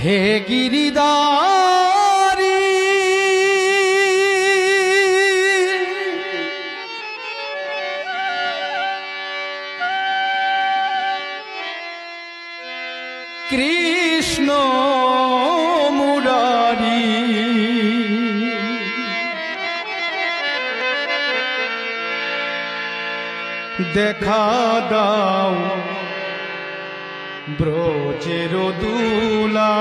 হে গিরিদারি। কৃষ্ণ মুরারি। দেখা দাও ব্রজের দুলা।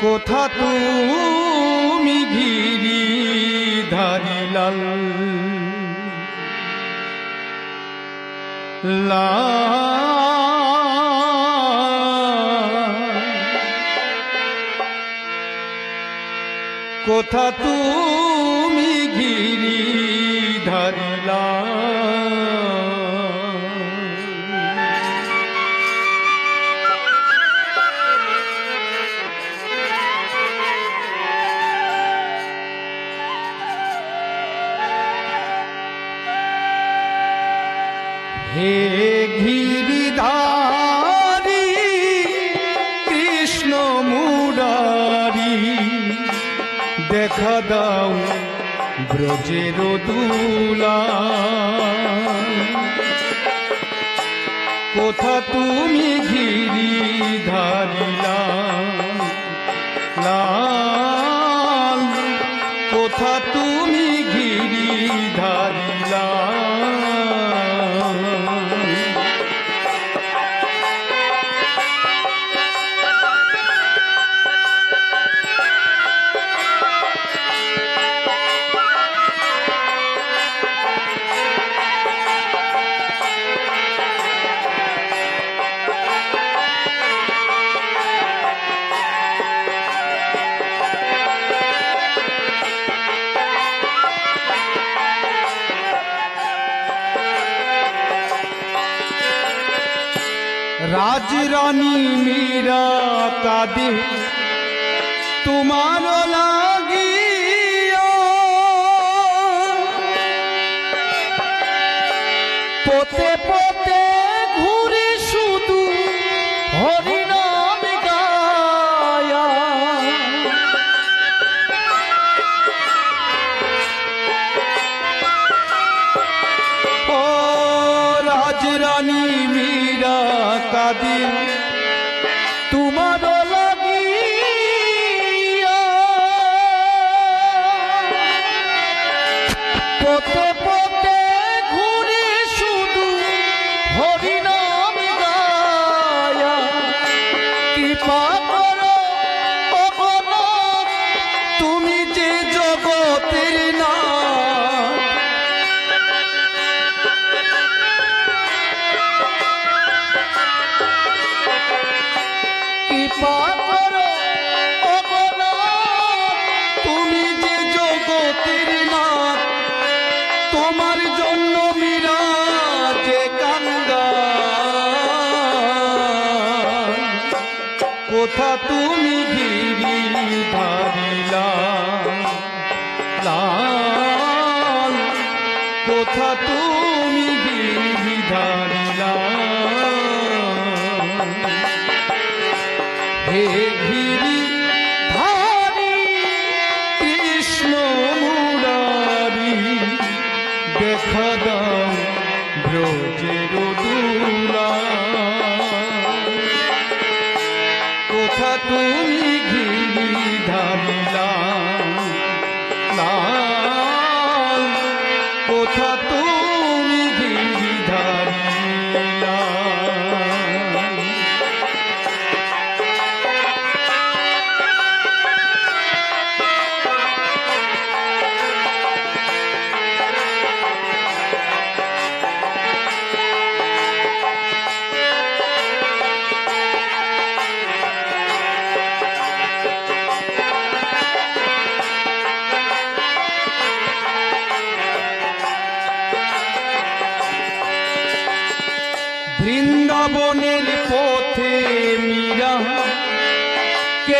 কোথা তুমি ঘিরি ধারিলাল কোথা তুমি ধরিলা হে গিরিধারি কৃষ্ণ মুরারি দেখা দাও ব্রজের দুলা। কোথা তুমি ঘিরি ধারিলা? লাল রাজরানী মীরা কাদি তোমার লাগিয়া ขอ কোথা তুমি গিরি ধারিলা লাল কোথা তুমি গিরি ধারিলা হে গিরি ধারি কৃষ্ণ মুরারি, দেখা দাও ব্রজের কোথা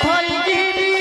কোথায়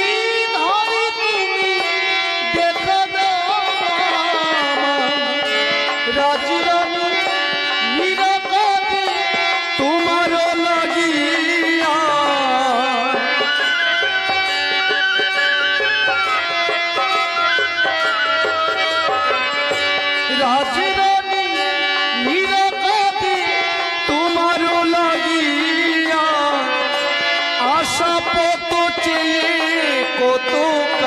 কত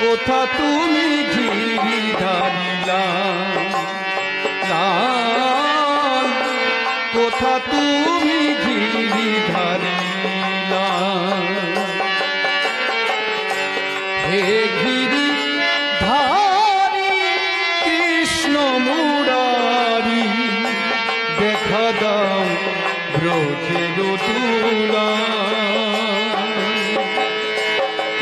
কোথা তুমি ঘিরি ধারিলা? কোথা তুমি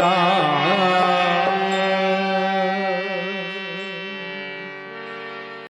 राम